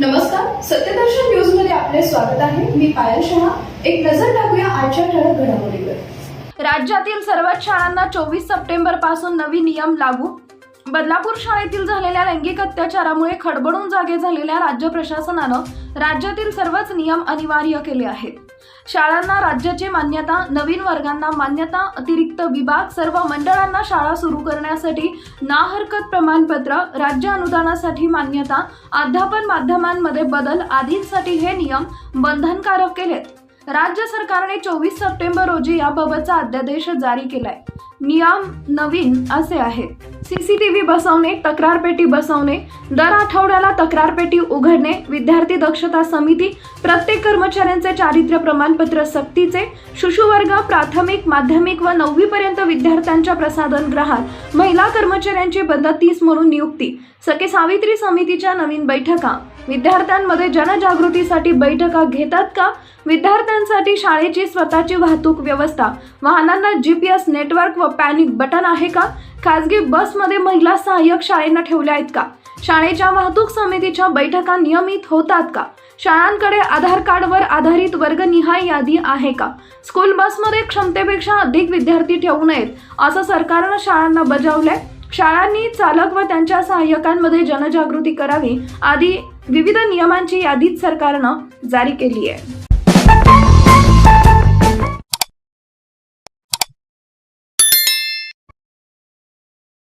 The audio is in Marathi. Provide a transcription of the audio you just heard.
नमस्कार सत्यदर्शन न्यूजमध्ये आपले स्वागत आहे. मी पायल शहा. एक नजर टाकूया आजच्या ठळक घडामोडीवर. राज्यातील सर्वच शाळांना चोवीस सप्टेंबरपासून नवीन नियम लागू. बदलापूर शाळेतील झालेल्या लैंगिक अत्याचारामुळे खडबडून जागे झालेल्या राज्य प्रशासनानं राज्यातील सर्वच नियम अनिवार्य केले आहेत. शाळांना राज्याची मान्यता नवीन वर्गांना मान्यता अतिरिक्त विभाग सर्व मंडळांना शाळा सुरू करण्यासाठी ना हरकत प्रमाणपत्र राज्य अनुदानासाठी मान्यता अध्यापन माध्यमांमध्ये बदल आदींसाठी हे नियम बंधनकारक केलेत. राज्य सरकारने चोवीस सप्टेंबर रोजी याबाबतचा अध्यादेश जारी केलाय. नियम नवीन असे आहेत सीसीटीव्ही बसवणे तक्रार पेटी बसवणे दर आठवड्याला तक्रार पेटी उघडणे विद्यार्थी दक्षता समिती प्रत्येक कर्मचाऱ्यांचे चारित्र्य प्रमाणपत्र सक्तीचे शिशुवर्ग प्राथमिक माध्यमिक व नववी पर्यंत विद्यार्थ्यांच्या प्रसाधनगृहात महिला कर्मचाऱ्यांची बंदतीस म्हणून नियुक्ती. सखे सावित्री समितीच्या नवीन बैठका. विद्यार्थ्यांमध्ये जनजागृतीसाठी बैठका घेतात का? विद्यार्थ्यांसाठी शाळेची स्वतःची वाहतूक व्यवस्था वाहनांना जी पी एस नेटवर्क व पॅनिक बटन आहे का? खासगी बसमध्ये महिला सहाय्यक शाळेंना ठेवल्या आहेत का? शाळेच्या वाहतूक समितीच्या बैठका नियमित होतात का? शाळांकडे आधार कार्डवर आधारित वर्गनिहाय यादी आहे का? स्कूल बसमध्ये क्षमतेपेक्षा अधिक विद्यार्थी ठेवू नयेत असं सरकारनं शाळांना बजावलंय. शाळांनी चालक व त्यांच्या सहाय्यकांमध्ये जनजागृती करावी आदी विविध नियमांची यादीच सरकारनं जारी केली आहे.